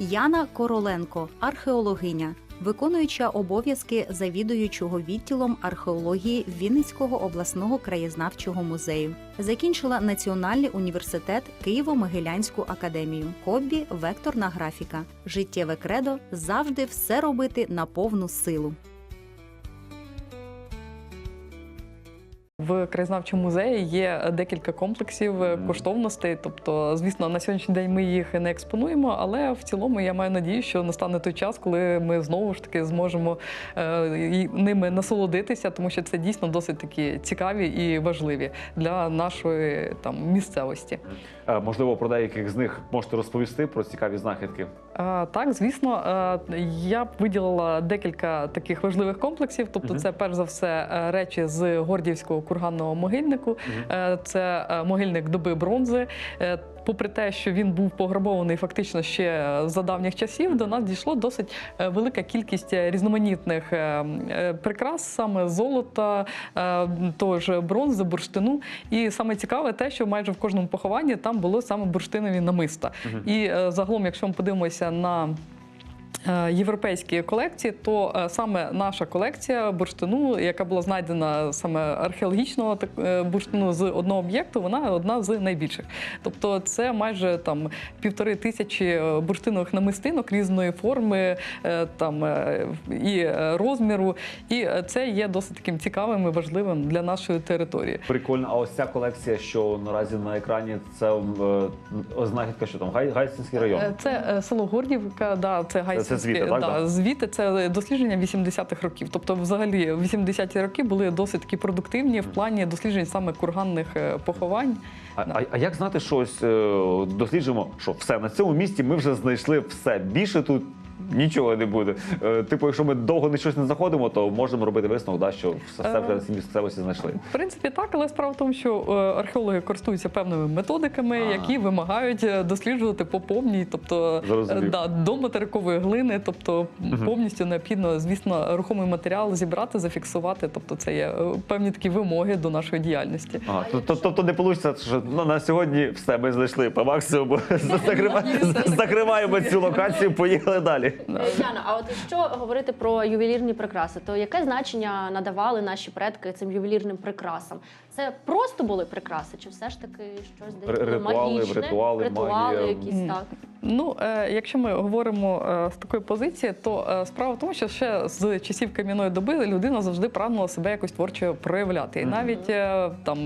Яна Короленко, археологиня, виконуюча обов'язки завідуючого відділом археології Вінницького обласного краєзнавчого музею. Закінчила Національний університет Києво-Могилянську академію. Хобі векторна графіка. Життєве кредо завжди все робити на повну силу. В краєзнавчому музеї є декілька комплексів е, коштовностей. Тобто, звісно, на сьогоднішній день ми їх не експонуємо, але в цілому я маю надію, що настане той час, коли ми знову ж таки зможемо е, ними насолодитися, тому що це дійсно досить такі цікаві і важливі для нашої там місцевості. Е, Можливо, про деяких з них можете розповісти про цікаві знахідки. Так, звісно, е, я б виділила декілька таких важливих комплексів. Тобто, це перш за все е, речі з Гордіївського курганного могильнику. Е, Це е, могильник доби бронзи. Попри те, що він був пограбований фактично ще е, за давніх часів, до нас дійшло досить е, велика кількість е, різноманітних прикрас, саме золота, тож бронзи, бурштину. І саме цікаве те, що майже в кожному похованні там було саме бурштинові намиста. Угу. І загалом, якщо ми подивимося на європейські колекції, то е, саме наша колекція бурштину, яка була знайдена саме археологічного е, бурштину з одного об'єкту, вона одна з найбільших. Тобто, це майже там півтори тисячі е, бурштинових намистинок різної форми, е, там е, і е, розміру. І е, це є досить таким цікавим і важливим для нашої території. Прикольно. А ось ця колекція, що наразі на екрані, це е, знахідка, що там Гай, Гайсинський район. Е, Це е, село Гордівка, да, це Гайсинське. звіти, так, да, да? звідти це дослідження 80-х років. Тобто, взагалі, 80-ті роки були досить такі продуктивні в плані досліджень саме курганних е, поховань. А, а, а як знати, що ось е, досліджуємо, що все на цьому місці ми вже знайшли все. Більше тут нічого не буде. Е, типу, якщо ми довго не щось не знаходимо, то можемо робити висновок, да, що все, вже на місцевості знайшли. В принципі, так, але справа в тому, що е, археологи користуються певними методиками, А. які вимагають е, досліджувати по повній, тобто Зрозумів. е, да, до материкової глини, тобто повністю необхідно, звісно, рухомий матеріал зібрати, зафіксувати. Тобто, це є певні такі вимоги до нашої діяльності. Ага, то- то- Тобто не вийде, що ну, на сьогодні все ми знайшли по максимуму. Закриваємо цю локацію, поїхали далі. Е, Яна, а от якщо говорити про ювелірні прикраси, то яке значення надавали наші предки цим ювелірним прикрасам? Це просто були прикраси, чи все ж таки щось десь Ри- ритуали, магічне? ритуали, ритуали магія. якісь так. Ну, е, якщо ми говоримо е, з такої позиції, то е, справа в тому, що ще з часів кам'яної доби людина завжди прагнула себе якось творчо проявляти. І навіть там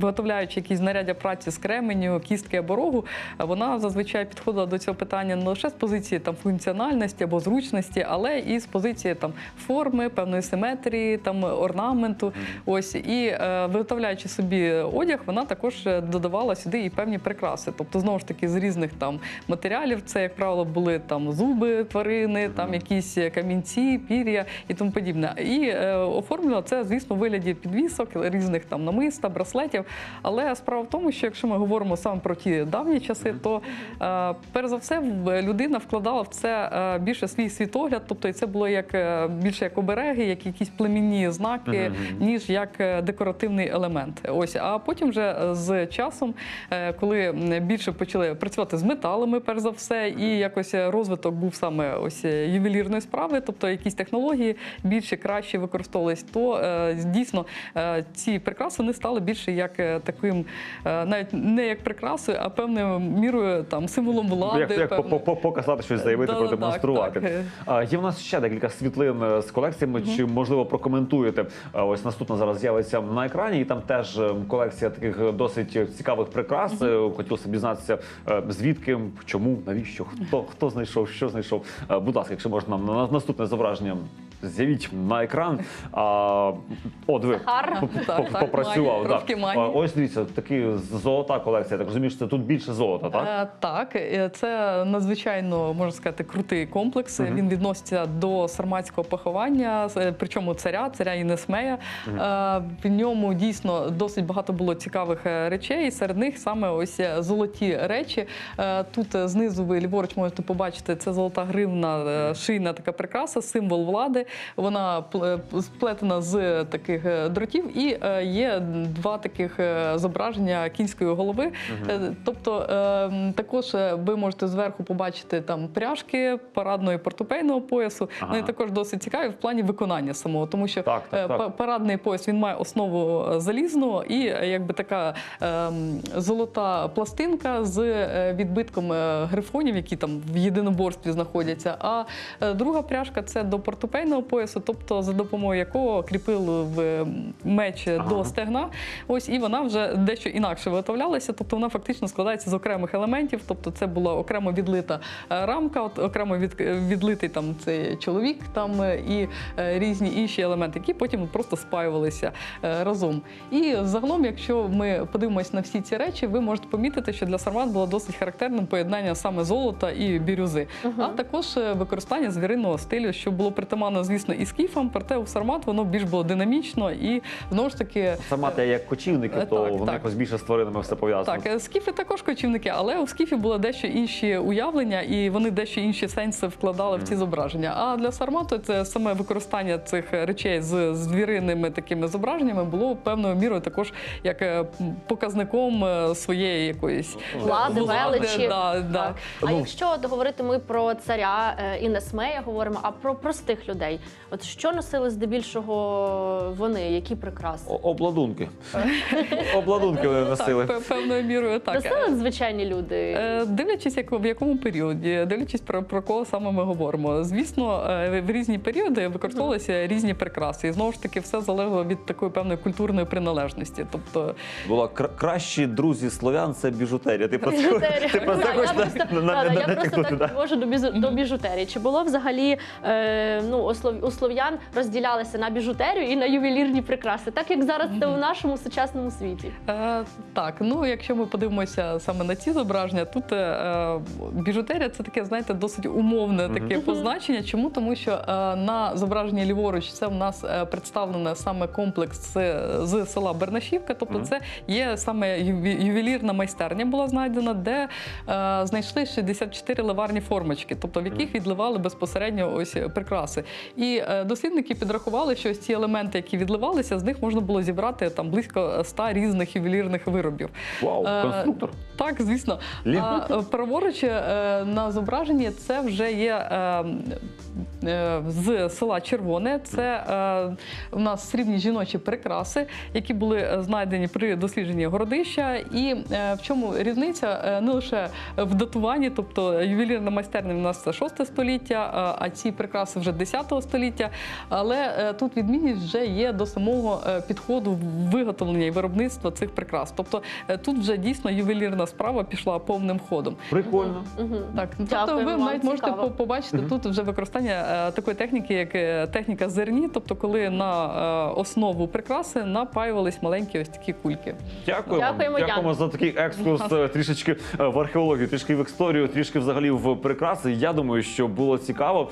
виготовляючи якісь знаряддя праці з кременю, кістки або рогу, вона зазвичай підходила до цього питання не лише з позиції там функціональності або зручності, але і з позиції там форми, певної симетрії, там орнаменту. Ось і виготовляючи собі одяг, вона також додавала сюди і певні прикраси. Тобто, знову ж таки, з різних там матеріалів. Це, як правило, були там зуби тварини, там якісь камінці, пір'я і тому подібне. І е, оформлювала це, звісно, в вигляді підвісок, різних там намиста, браслетів. Але справа в тому, що якщо ми говоримо саме про ті давні часи, то е, перш за все людина вкладала в це е, більше свій світогляд, тобто і це було як е, більше як обереги, як якісь племінні знаки, ніж як е, декоративний елемент. Ось, а потім вже е, з часом, е, коли більше почали працювати з металами, перш за все, і якось розвиток був саме ось е, ювелірної справи, тобто якісь технології більше краще використовувались, то е, дійсно е, ці прикраси вони стали більше як таким, навіть не як прикрасою, а певною мірою там символом влади. Як, як по- показати щось, заявити, Да-да-да, продемонструвати. так, так. Є в нас ще декілька світлин з колекціями. Чи можливо прокоментуєте? Ось наступна зараз з'явиться на екрані, і там теж колекція таких досить цікавих прикрас. Е, Хотілося б дізнатися, звідки, чому, навіщо, хто хто знайшов, що знайшов. Е, Будь ласка, якщо можна нам на наступне зображення. З'явіть на екран. А, о, диви, Захар. п- Так, п- так, попрацював. магія, трошки магії. А, Ось дивіться, такі золота колекція. Так розумію, що це тут більше золота, так? Е, Так, е, це надзвичайно можна сказати крутий комплекс. Мгм. Він відноситься до сарматського поховання, е, причому царя, царя Інесмея. Е, В ньому дійсно досить багато було цікавих е, речей. Серед них саме ось е, золоті речі. Е, Тут е, знизу ви ліворуч можете побачити це золота гривна, е, шийна така прикраса, символ влади. Вона сплетена з таких е, дротів, і е, є два таких е, зображення кінської голови. Е, Тобто е, також е, ви можете зверху побачити там пряжки парадного і портупейного поясу. Ага. Вони також досить цікаві в плані виконання самого, тому що Так, так, е, так. парадний пояс він має основу е, залізну і е, якби така ем, золота пластинка з е, відбитком е, грифонів, які там в єдиноборстві знаходяться. А е, друга пряжка це до портупейного поясу, тобто за допомогою якого кріпили в е, меч Ага. до стегна. Ось і вона вже дещо інакше виготовлялася. Тобто вона фактично складається з окремих елементів. Тобто, це була окремо відлита е, рамка, от окремо від, відлитий там цей чоловік, там е, і е, різні інші елементи, які потім просто спаювалися е, разом. І загалом, якщо ми подивимось на всі ці речі, ви можете помітити, що для сармат було досить характерним поєднання саме золота і бірюзи, а також е, використання звіриного стилю, що було притаманно, звісно, і скіфам, проте у сармат воно більш було динамічно і знову ж таки. Сармати як кочівники, Е, то так, вони так. якось більше з тваринами все пов'язано. Так, е, скіфи також кочівники, але у скіфів було дещо інші уявлення, і вони дещо інші сенси вкладали в ці зображення. А для сармату це саме використання цих речей з звіринними такими зображеннями було певною мірою також як е, показником е, своєї якоїсь Влади, величі. Да, да. Так. А Ну. якщо говорити ми про царя е, і Несмея говоримо, а про простих людей, от що носили здебільшого вони, які прикраси? О- Обладунки. Обладунки вони носили. Так, пе- певною мірою так. Носили звичайні люди. Е, Дивлячись, як в якому періоді, дивлячись про, про кого саме ми говоримо. Звісно, е, в різні періоди використовувалися різні прикраси, і знову ж таки все залежало від такої певної культурної приналежності. Тобто, Була кра- кращі друзі слов'ян це біжутерія. Ти про це Біжутерія. ти про це Так, я хочеш просто, на- на- на- я просто натякнути, так да? підвожу до, бізу- до біжутерії. Чи було взагалі е, ну, слов, у слов'ян розділялися на біжутерію і на ювелірні прикраси, так як зараз це у нашому сучасному світі? е, так, ну якщо ми подивимося саме на ці зображення, тут е, біжутерія це таке, знаєте, досить умовне таке позначення. Чому? Тому що е, на зображенні ліворуч це в нас е, представлене саме комплекс з, з села Бернашівка. Тобто, це є саме ювелірна майстерня була знайдена, де е, знайшли 64 ливарні формочки, тобто в яких відливали безпосередньо ось прикраси. І е, дослідники підрахували, що ось ці елементи, які відливалися, з них можна було зібрати там близько 100 різних ювелірних виробів. Вау, Е, конструктор. Так, звісно. А е, праворуч е, на зображенні це вже є е, е, з села Червоне. Це е, у нас срібні жіночі прикраси, які були е, знайдені при дослідженні городища. І е, в чому різниця Е, не лише в датуванні, тобто ювелірна майстерня у нас це 6 століття, е, а ці прикраси вже 10 століття. Але е, тут відмінність вже є до самого е, підходу виготовлення і виробництва цих прикрас. Тобто е, тут вже дійсно ювелірна справа пішла повним ходом. Прикольно. Так, ну, тобто ви навіть можете побачити тут вже використання такої техніки, як техніка зерні, тобто коли на основу прикраси напаювались маленькі ось такі кульки. Дякуємо. Дякуємо, Дякуємо за такий екскурс трішечки в археологію, трішки в історію, трішки взагалі в прикраси. Я думаю, що було цікаво.